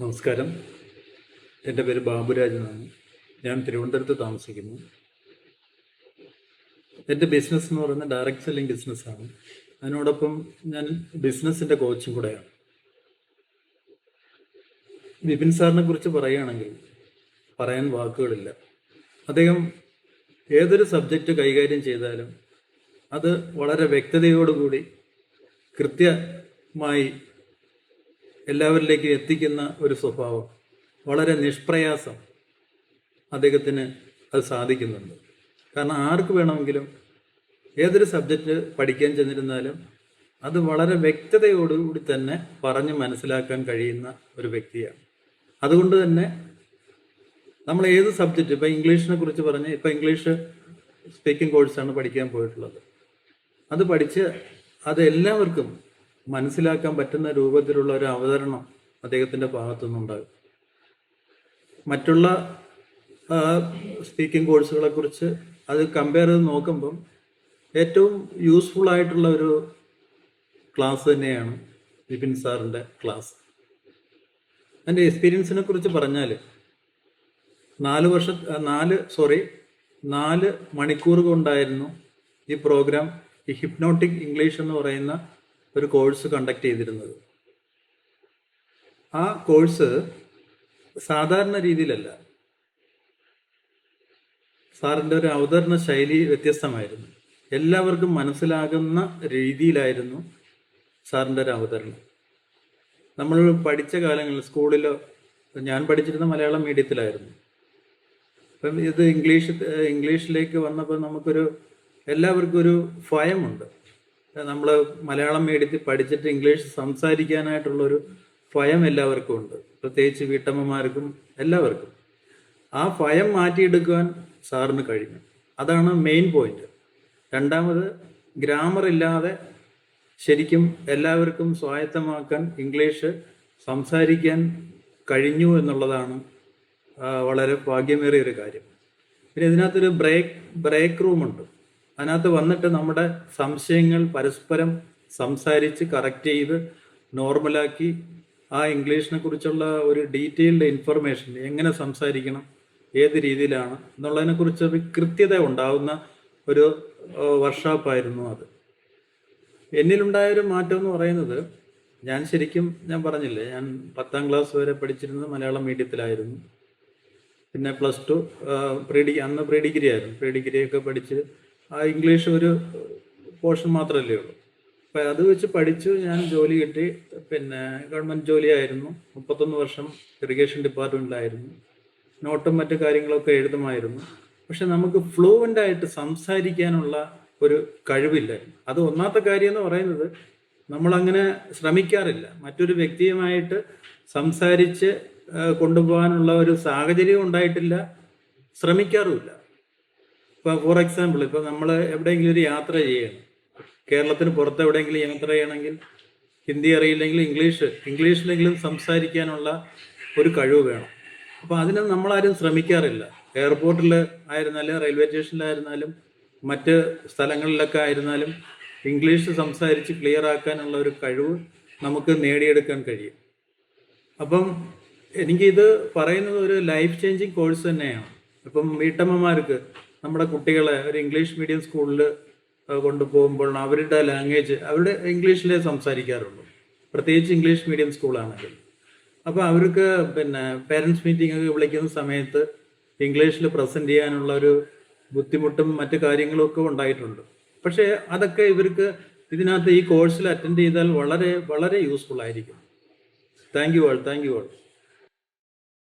നമസ്കാരം. എന്റെ പേര് ബാബുരാജ് എന്നാണ്. ഞാൻ തിരുവനന്തപുരത്ത് താമസിക്കുന്നു. എന്റെ ബിസിനസ് എന്ന് പറയുന്നത് ഡയറക്റ്റ് സെല്ലിംഗ് ബിസിനസ്സാണ് അതിനോടൊപ്പം ഞാൻ ബിസിനസ്സിന്റെ കോച്ചും കൂടെയാണ്. വിപിൻ സാറിനെ കുറിച്ച് പറയുകയാണെങ്കിൽ പറയാൻ വാക്കുകളില്ല. അദ്ദേഹം ഏതൊരു സബ്ജക്റ്റ് കൈകാര്യം ചെയ്താലും അത് വളരെ വ്യക്തതയോടുകൂടി കൃത്യമായി എല്ലാവരിലേക്കും എത്തിക്കുന്ന ഒരു സ്വഭാവം. വളരെ നിഷ്പ്രയാസം അദ്ദേഹത്തിന് അത് സാധിക്കുന്നുണ്ട്. കാരണം ആർക്ക് വേണമെങ്കിലും ഏതൊരു സബ്ജക്റ്റ് പഠിക്കാൻ ചെന്നിരുന്നാലും അത് വളരെ വ്യക്തതയോടുകൂടി തന്നെ പറഞ്ഞ് മനസ്സിലാക്കാൻ കഴിയുന്ന ഒരു വ്യക്തിയാണ്. അതുകൊണ്ട് തന്നെ നമ്മൾ ഏത് സബ്ജക്റ്റ് ഇപ്പം ഇംഗ്ലീഷിനെ കുറിച്ച് പറഞ്ഞ് ഇപ്പം ഇംഗ്ലീഷ് സ്പീക്കിംഗ് കോഴ്സാണ് പഠിക്കാൻ പോയിട്ടുള്ളത്. അത് പഠിച്ച് അത് എല്ലാവർക്കും മനസ്സിലാക്കാൻ പറ്റുന്ന രൂപത്തിലുള്ള ഒരു അവതരണം അദ്ദേഹത്തിന്റെ ഭാഗത്തു നിന്നുണ്ടാകും മറ്റുള്ള സ്പീക്കിംഗ് കോഴ്സുകളെ കുറിച്ച് അത് കമ്പയർ ചെയ്ത് നോക്കുമ്പം ഏറ്റവും യൂസ്ഫുൾ ആയിട്ടുള്ള ഒരു ക്ലാസ് തന്നെയാണ് വിപിൻ സാറിന്റെ ക്ലാസ് എന്റെ എക്സ്പീരിയൻസിനെ കുറിച്ച് പറഞ്ഞാൽ നാല് വർഷ നാല് സോറി നാല് മണിക്കൂർ കൊണ്ടായിരുന്നു ഈ പ്രോഗ്രാം ഈ ഹിപ്നോട്ടിക് ഇംഗ്ലീഷ് എന്ന് പറയുന്ന ഒരു കോഴ്സ് കണ്ടക്ട് ചെയ്തിരുന്നത്. ആ കോഴ്സ് സാധാരണ രീതിയിലല്ല. സാറിന്റെ ഒരു അവതരണ ശൈലി വ്യത്യസ്തമായിരുന്നു. എല്ലാവർക്കും മനസ്സിലാകുന്ന രീതിയിലായിരുന്നു സാറിന്റെ ഒരു അവതരണം. നമ്മൾ പഠിച്ച കാലങ്ങളിൽ സ്കൂളിലോ ഞാൻ പഠിച്ചിരുന്ന മലയാളം മീഡിയത്തിലായിരുന്നു. അപ്പം ഇത് ഇംഗ്ലീഷ് ഇംഗ്ലീഷിലേക്ക് വന്നപ്പോൾ നമുക്കൊരു എല്ലാവർക്കും ഒരു ഭയമുണ്ട്. നമ്മൾ മലയാളം മീഡിയത്തിൽ പഠിച്ചിട്ട് ഇംഗ്ലീഷ് സംസാരിക്കാനായിട്ടുള്ളൊരു ഭയം എല്ലാവർക്കും ഉണ്ട്. പ്രത്യേകിച്ച് വീട്ടമ്മമാർക്കും എല്ലാവർക്കും. ആ ഭയം മാറ്റിയെടുക്കുവാൻ സാറിന് കഴിഞ്ഞു. അതാണ് മെയിൻ പോയിന്റ് രണ്ടാമത് ഗ്രാമർ ഇല്ലാതെ ശരിക്കും എല്ലാവർക്കും സ്വായത്തമാക്കാൻ ഇംഗ്ലീഷ് സംസാരിക്കാൻ കഴിഞ്ഞു എന്നുള്ളതാണ് വളരെ ഭാഗ്യമേറിയ ഒരു കാര്യം. പിന്നെ ഇതിനകത്തൊരു ബ്രേക്ക് ബ്രേക്ക് റൂമുണ്ട് അതിനകത്ത് വന്നിട്ട് നമ്മുടെ സംശയങ്ങൾ പരസ്പരം സംസാരിച്ച് കറക്റ്റ് ചെയ്ത് നോർമലാക്കി ആ ഇംഗ്ലീഷിനെ കുറിച്ചുള്ള ഒരു ഡീറ്റെയിൽഡ് ഇൻഫർമേഷൻ എങ്ങനെ സംസാരിക്കണം ഏത് രീതിയിലാണ് എന്നുള്ളതിനെ കുറിച്ച് ഒരു കൃത്യത ഉണ്ടാവുന്ന ഒരു വർക്ക്ഷോപ്പായിരുന്നു അത്. എന്നിലുണ്ടായൊരു മാറ്റം എന്ന് പറയുന്നത് ഞാൻ ശരിക്കും ഞാൻ പറഞ്ഞില്ലേ ഞാൻ പത്താം ക്ലാസ് വരെ പഠിച്ചിരുന്നത് മലയാളം മീഡിയത്തിലായിരുന്നു പിന്നെ പ്ലസ് ടു പ്രീ ഡിഗ്രി അന്ന് പ്രീ ഡിഗ്രി ആയിരുന്നു. പ്രീ ഡിഗ്രിയൊക്കെ പഠിച്ച് ആ ഇംഗ്ലീഷ് ഒരു പോർഷൻ മാത്രമല്ലേ ഉള്ളൂ. അപ്പം അത് വെച്ച് പഠിച്ചു ഞാൻ ജോലി കിട്ടി. പിന്നെ ഗവൺമെന്റ് ജോലിയായിരുന്നു. മുപ്പത്തൊന്ന് വർഷം ഇറിഗേഷൻ ഡിപ്പാർട്ട്മെന്റിലായിരുന്നു നോട്ടും മറ്റു കാര്യങ്ങളൊക്കെ എഴുതുമായിരുന്നു. പക്ഷെ നമുക്ക് ഫ്ലുവന്റ് ആയിട്ട് സംസാരിക്കാനുള്ള ഒരു കഴിവില്ലായിരുന്നു. അത് ഒന്നാമത്തെ കാര്യം എന്ന് പറയുന്നത് നമ്മളങ്ങനെ ശ്രമിക്കാറില്ല. മറ്റൊരു വ്യക്തിയുമായിട്ട് സംസാരിച്ച് കൊണ്ടുപോകാനുള്ള ഒരു സാഹചര്യം ഉണ്ടായിട്ടില്ല. ശ്രമിക്കാറുമില്ല. ഇപ്പൊ ഫോർ എക്സാമ്പിൾ ഇപ്പൊ നമ്മൾ എവിടെയെങ്കിലും ഒരു യാത്ര ചെയ്യണം കേരളത്തിന് പുറത്ത് എവിടെയെങ്കിലും യാത്ര ചെയ്യണമെങ്കിൽ ഹിന്ദി അറിയില്ലെങ്കിൽ ഇംഗ്ലീഷ് ഇംഗ്ലീഷിലെങ്കിലും സംസാരിക്കാനുള്ള ഒരു കഴിവ് വേണം. അപ്പൊ അതിന് നമ്മളാരും ശ്രമിക്കാറില്ല. എയർപോർട്ടിൽ ആയിരുന്നാലും റെയിൽവേ സ്റ്റേഷനിലായിരുന്നാലും മറ്റ് സ്ഥലങ്ങളിലൊക്കെ ആയിരുന്നാലും ഇംഗ്ലീഷ് സംസാരിച്ച് ക്ലിയർ ആക്കാനുള്ള ഒരു കഴിവ് നമുക്ക് നേടിയെടുക്കാൻ കഴിയും. അപ്പം എനിക്കിത് പറയുന്നത് ഒരു ലൈഫ് ചേഞ്ചിങ് കോഴ്സ് തന്നെയാണ്. ഇപ്പം വീട്ടമ്മമാർക്ക് നമ്മുടെ കുട്ടികളെ ഒരു ഇംഗ്ലീഷ് മീഡിയം സ്കൂളിൽ കൊണ്ടുപോകുമ്പോൾ അവരുടെ ലാംഗ്വേജ് അവരുടെ ഇംഗ്ലീഷിലേ സംസാരിക്കാറുള്ളൂ. പ്രത്യേകിച്ച് ഇംഗ്ലീഷ് മീഡിയം സ്കൂളാണെങ്കിൽ. അപ്പോൾ അവർക്ക് പിന്നെ പേരൻസ് മീറ്റിംഗ് ഒക്കെ വിളിക്കുന്ന സമയത്ത് ഇംഗ്ലീഷിൽ പ്രസന്റ് ചെയ്യാനുള്ള ഒരു ബുദ്ധിമുട്ടും മറ്റു കാര്യങ്ങളും ഒക്കെ ഉണ്ടായിട്ടുണ്ട്. പക്ഷേ അതൊക്കെ ഇവർക്ക് ഇതിനകത്ത് ഈ കോഴ്സിൽ അറ്റൻഡ് ചെയ്താൽ വളരെ വളരെ യൂസ്ഫുൾ ആയിരിക്കും. Thank you all thank you all